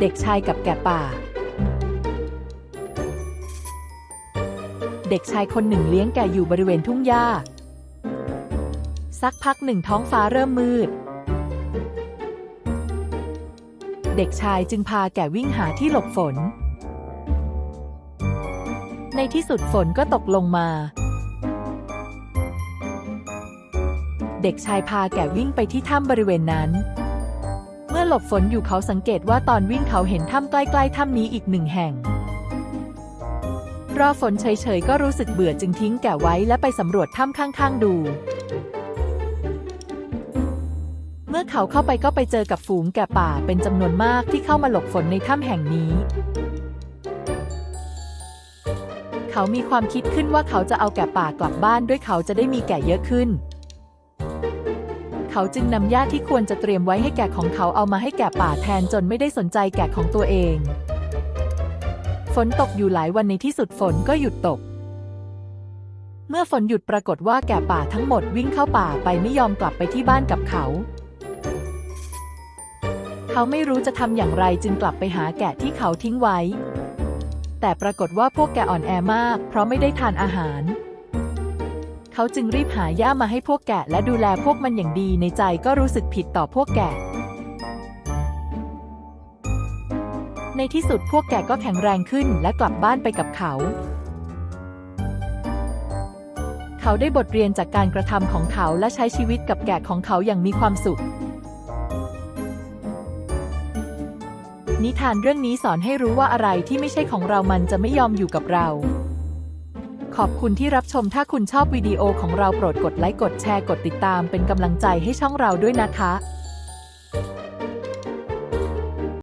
เด็กชายกับแกะป่า เด็กชายคนหนึ่งเลี้ยงแกะอยู่บริเวณทุ่งหญ้า สักพักหนึ่งท้องฟ้าเริ่มมืด เด็กชายจึงพาแกะวิ่งหาที่หลบฝน ในที่สุดฝนก็ตกลงมา เด็กชายพาแกะวิ่งไปที่ถ้ำบริเวณนั้น หลบฝนอยู่เขาสังเกตว่าตอนวิ่งเขาเห็นถ้ำใกล้ๆถ้ำนี้อีกหนึ่งแห่ง รอฝนเฉยๆก็รู้สึกเบื่อจึงทิ้งแกะไว้และไปสำรวจถ้ำข้างๆดู เมื่อเขาเข้าไปก็ไปเจอกับฝูงแกะป่าเป็นจำนวนมากที่เข้ามาหลบฝนในถ้ำแห่งนี้เขามีความคิดขึ้นว่าเขาจะเอาแกะป่ากลับบ้านด้วยเขาจะได้มีแกะเยอะขึ้น เขาจึงนำหญ้าที่ควรจะเตรียมไว้ให้แกะของเขาเอามาให้แกะป่าแทนจนไม่ได้สนใจแกะของตัวเอง ฝนตกอยู่หลายวันในที่สุดฝนก็หยุดตก เมื่อฝนหยุดปรากฏว่าแกะป่าทั้งหมดวิ่งเข้าป่าไปไม่ยอมกลับไปที่บ้านกับเขาเขาไม่รู้จะทำอย่างไรจึงกลับไปหาแกะที่เขาทิ้งไว้ แต่ปรากฏว่าพวกแกะอ่อนแอมาก เพราะไม่ได้ทานอาหาร เขาจึงรีบหาหญ้ามาให้พวกแกะและดูแลพวกมันอย่างดีในใจก็รู้สึกผิดต่อพวกแกะ ในที่สุดพวกแกะก็แข็งแรงขึ้นและกลับบ้านไปกับเขา เขาได้บทเรียนจากการกระทำของเขาและใช้ชีวิตกับแกะของเขาอย่างมีความสุข นิทานเรื่องนี้สอนให้รู้ว่าอะไรที่ไม่ใช่ของเรามันจะไม่ยอมอยู่กับเรา ขอบคุณที่รับชมถ้าคุณชอบวิดีโอของเราโปรดกดไลค์กดแชร์กดติดตามเป็นกำลังใจให้ช่องเราด้วยนะคะ